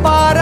कर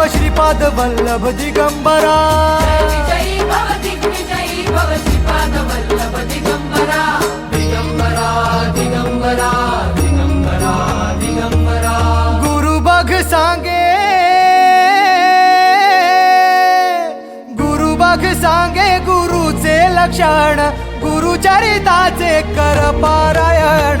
भव श्रीपाद वल्लभ दिगंबरा। गुरु बघ सांगे। गुरु बघ सांगे गुरुचे लक्षण गुरुचरिताचे कर पारायण।